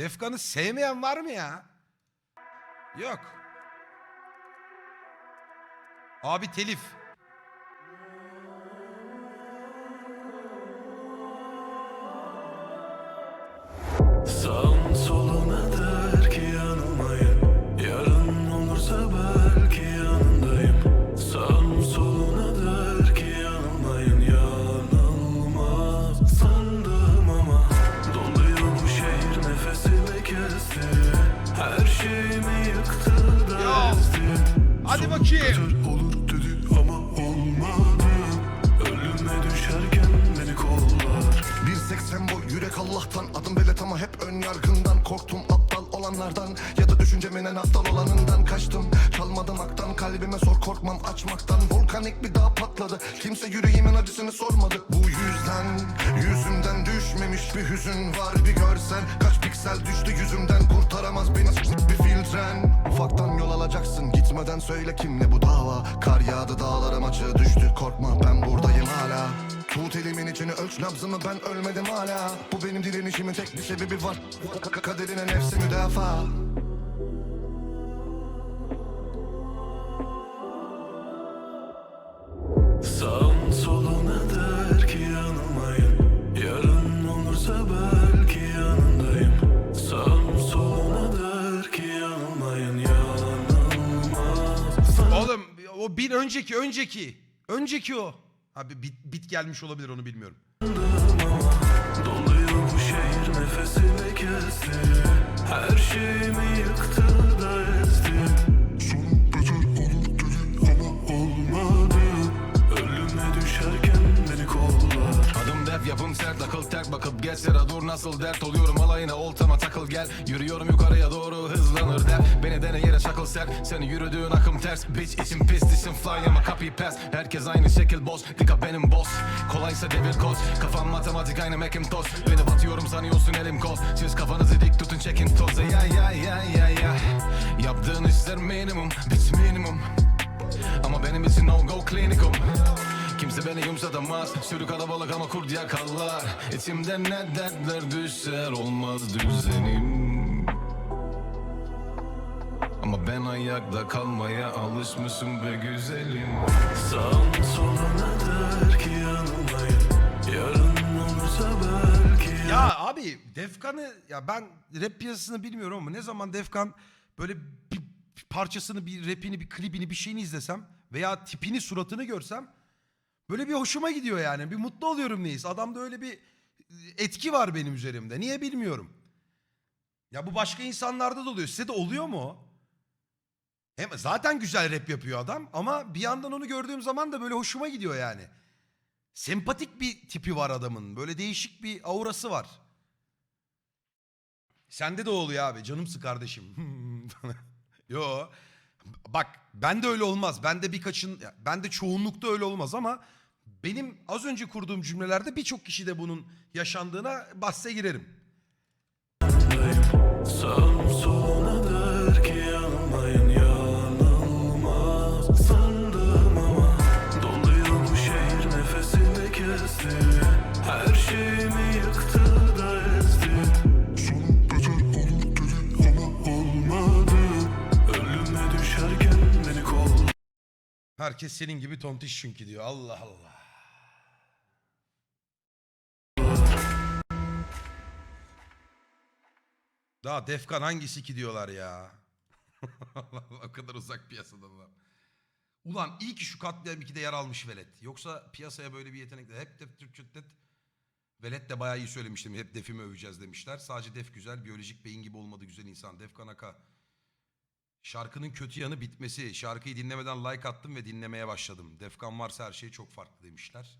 Defkan'ı sevmeyen var mı ya? Yok. Abi telif. Sağın Allah'tan Adım velet ama hep ön yargından Korktum. Aptal olanlardan Ya da düşüncemin en aptal olanından Kaçtım. Çalmadım aktan Kalbime sor korkmam. Açmaktan Volkanik bir dağ patladı. Kimse yüreğimin acısını sormadı. Bu yüzden yüzümden düşmemiş bir hüzün var. Bir görsen kaç piksel düştü yüzümden. Kurtaramaz beni bir filtren. Ufaktan yol alacaksın. Gitmeden söyle kimle bu dava. Kar yağdı dağlarım açığı düştü. Korkma ben buradayım hala Tut elimin içini ölç nabzımı ben ölmedim hala. Bu benim direnişimin tek bir sebebi var. Ka- Kaderine nefsi müdafaa. Sağın soluna der ki yanılmayın Yarın olursa belki yanındayım. Sağın soluna der ki yanılmayın Yanılmaz Oğlum o bir önceki önceki. Önceki o. Abi bit, bit gelmiş olabilir onu bilmiyorum. Doluyor bu şehir nefesimi kesti Her şeyimi yıktı geç sıra dur nasıl dert oluyorum? Alayına oltama takıl gel. Yürüyorum yukarıya doğru hızlanır der. Beni dene yere çakıl ser. Senin yürüdüğün akım ters. Bitch içim pis dişim fly ama copy pass Herkes aynı şekil boss Dikkat benim boss. Kolaysa devir koz Kafam matematik aynı Macintosh Beni batıyorum sanıyorsun elim koz. Siz kafanızı dik tutun çekin toza ya ya ya ya ya. Yaptığın işler minimum Bitch minimum. Ama benim için no go klinikum Kimse beni yumuşatamaz Sürü kalabalık ama kurt yakallar İçimde ne dertler düşer Olmaz düzenim. Ama ben ayakta kalmaya alışmışım be güzelim. Sağın soluna der ki yanılmayın Yarın olursa belki. Ya abi Defkan'ı ya ben rap piyasasını bilmiyorum ama ne zaman Defkan böyle bir parçasını, bir rapini, bir klibini, bir şeyini izlesem veya tipini, suratını görsem böyle bir hoşuma gidiyor yani. Bir mutlu oluyorum neyiz. Adamda öyle bir etki var benim üzerimde. Niye bilmiyorum. Ya bu başka insanlarda da oluyor. Size de oluyor mu? Hem zaten güzel rap yapıyor adam ama bir yandan onu gördüğüm zaman da böyle hoşuma gidiyor yani. Sempatik bir tipi var adamın. Böyle değişik bir aurası var. Sende de oluyor abi. Canımsı kardeşim. Yo. Bak ben de öyle olmaz. Ben de birkaçın ben de çoğunlukta öyle olmaz ama benim az önce kurduğum cümlelerde birçok kişi de bunun yaşandığına bahse girerim. Herkes senin gibi tontiş çünkü diyor. Allah Allah. Daha Defkan hangisi ki diyorlar ya. O kadar uzak piyasadan adam. Ulan iyi ki şu katliam 2'de yer almış Velet. Yoksa piyasaya böyle bir yetenekle hep def Türkçe det. Velet de bayağı iyi söylemiştim. Hep defimi öveceğiz demişler. Sadece def güzel, biyolojik beyin gibi olmadı güzel insan. Defkan Aka. Şarkının kötü yanı bitmesi. Şarkıyı dinlemeden like attım ve dinlemeye başladım. Defkan varsa her şey çok farklı demişler.